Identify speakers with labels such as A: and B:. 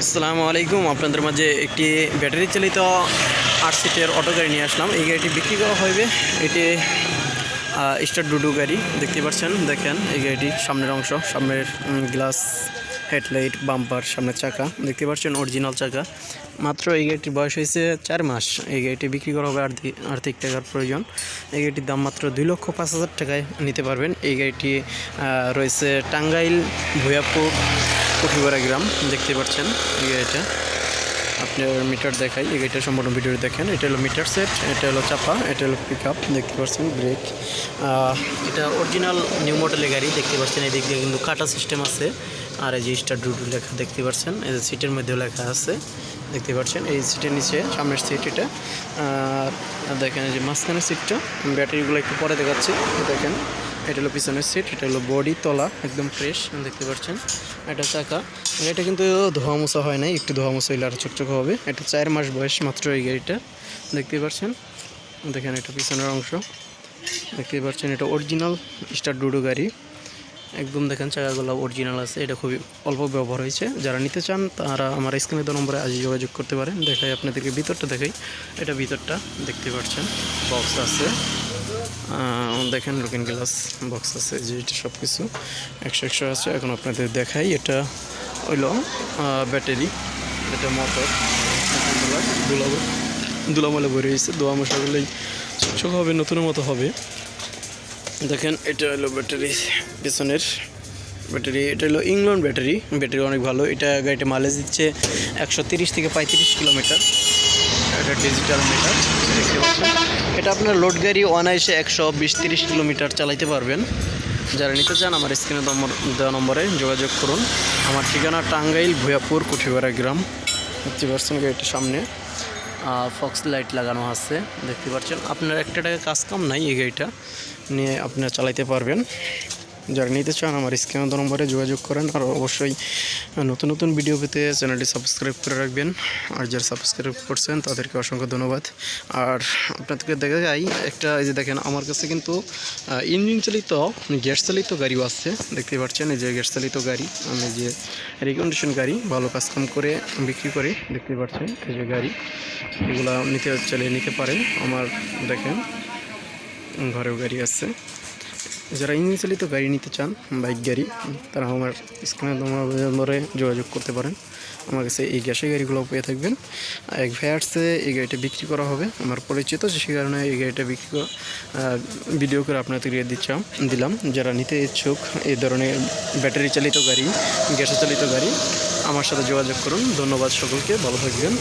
A: আসসালামু আলাইকুম। আপনাদের মাঝে একটি ব্যাটারি চালিত আট সিটের অটো গাড়ি নিয়ে আসলাম। এই গাড়িটি বিক্রি করা হবে এটি স্টার ডুডু গাড়ি। দেখতে পাচ্ছেন? দেখেন, এই গাড়িটি সামনের অংশ, সামনের গ্লাস, হেডলাইট, বাম্পার, সামনের চাকা। দেখতে পাচ্ছেন? অরিজিনাল চাকা। মাত্র এই গাড়িটির বয়স হয়েছে চার মাস। এই গাড়িটি বিক্রি করা হবে আর্থিক আর্থিক টাকার প্রয়োজন। এই গাড়িটির দাম মাত্র দুই লক্ষ পাঁচ হাজার টাকায় নিতে পারবেন। এই গাড়িটি রয়েছে টাঙ্গাইল, ভুয়াপুর কুঠিগড়া গ্রাম, দেখতে পাচ্ছেন, এই গাড়িটা। আপনার মিটার দেখাই, এই গাড়িটা সম্পূর্ণ ভিডিও দেখেন। এটা হলো মিটার সেট, এটা হলো চাপা, এটা হলো পিক দেখতে পাচ্ছেন ব্রেক এটা অরিজিনাল নিউ মডেলের গাড়ি, দেখতে পাচ্ছেন এই দিক দিয়ে কিন্তু কাটা সিস্টেম আছে। আর এই যে স্টার ডুডু লেখা, দেখতে পাচ্ছেন, এই যে সিটের মধ্যেও লেখা আছে, দেখতে পাচ্ছেন, এই সিটের নিচে, সামনের সিট এটা। আর দেখেন এই যে মাঝখানের সিটটা ব্যাটারিগুলো একটু পরে দেখাচ্ছি, দেখেন। এটা হলো পিছনের সিট এটা হলো বডি তলা, একদম ফ্রেশ দেখতে পাচ্ছেন। এটা চাকা। এটা কিন্তু ধোয়া মোছা হয় নাই, একটু ধোয়া মোছা হইলে আরও চকচক হবে। এটা চার মাস বয়স মাত্র এই গাড়িটা, দেখতে পাচ্ছেন? দেখেন এটা পিছনের অংশ। দেখতে পাচ্ছেন, এটা অরিজিনাল স্টার ডুডু গাড়ি। একদম দেখেন চাকাগুলো অরিজিনাল আছে। এটা খুবই অল্প ব্যবহার হয়েছে। যারা নিতে চান, তারা আমার স্ক্রিনে দেওয়া নম্বরে আজই যোগাযোগ করতে পারেন। দেখাই আপনাদেরকে, ভিতরটা দেখাই। এটা ভিতরটা, দেখতে পাচ্ছেন বক্স আছে। দেখেন লুকিং গ্লাস বক্স আছে যে এটা সব কিছু একশো একশো আছে, এখন আপনাদের দেখাই, এটা হইল ব্যাটারি এটা মোটর দুলা দুলামলে ভরে হয়েছে দোয়া মশাগুলোই চকচক হবে, নতুনের মতো হবে। দেখেন, এটা হলো ব্যাটারি পেছনের ব্যাটারি এটা হলো ইংল্যান্ড ব্যাটারি ব্যাটারি অনেক ভালো, এটা গাড়িটা মাইলেজ দিচ্ছে একশো থেকে পঁয়ত্রিশ কিলোমিটার। এটা ডিজিটাল মিটার এটা আপনার লোড গাড়ি অনায়াসে একশো বিশ তিরিশ কিলোমিটার চালাইতে পারবেন। যারা নিতে চান, আমার স্ক্রিনে দেওয়া নম্বরে যোগাযোগ করুন। আমার ঠিকানা টাঙ্গাইল, ভুয়াপুর কুঠিপাড়া গ্রাম। দেখতে পাচ্ছেন গাড়িটির সামনে ফক্স লাইট লাগানো আছে। দেখতে পাচ্ছেন, আপনার একটা টাকা কাজ কাম নাই এই গাড়িটা। নিয়ে আপনারা চালাইতে পারবেন। যারা নিতে চান, আমার স্ক্রিন নম্বরে যোগাযোগ করেন আর অবশ্যই নতুন নতুন ভিডিও পেতে চ্যানেলটি সাবস্ক্রাইব করে রাখবেন। আর যারা সাবস্ক্রাইব করছেন, তাদেরকে অসংখ্য ধন্যবাদ। আর আপনাদেরকে দেখা যায় একটা, এই যে দেখেন, আমার কাছে কিন্তু ইঞ্জিন চালিত গ্যাস চালিত গাড়িও আছে। দেখতে পাচ্ছেন, এই যে গ্যাস চালিত গাড়ি। আমি যে রিকন্ডিশন গাড়ি, ভালো কাজকাম করে বিক্রি করি দেখতে পাচ্ছেন, এই যে গাড়ি। এগুলা নিতে চালিয়ে নিতে পারেন। আমার, দেখেন, ঘরেও গাড়ি আছে। যারা ইঞ্জিন চালিত গাড়ি নিতে চান, বাইক, গাড়ি, তারা আমার স্ক্রিনে নম্বরে যোগাযোগ করতে পারেন। আমার কাছে এই গ্যাসের গাড়িগুলো পেয়ে থাকবেন। এক ভাইয়ার্সে এই গাড়িটা বিক্রি করা হবে। আমার পরিচিত সে কারণে এই গাড়িটা বিক্রি ভিডিও করে আপনাদেরকে দিচ্ছাম দিলাম। যারা নিতে ইচ্ছুক, এই ধরনের ব্যাটারি চালিত গাড়ি গ্যাসে চালিত গাড়ি, আমার সাথে যোগাযোগ করুন। ধন্যবাদ সকলকে, ভালো থাকবেন।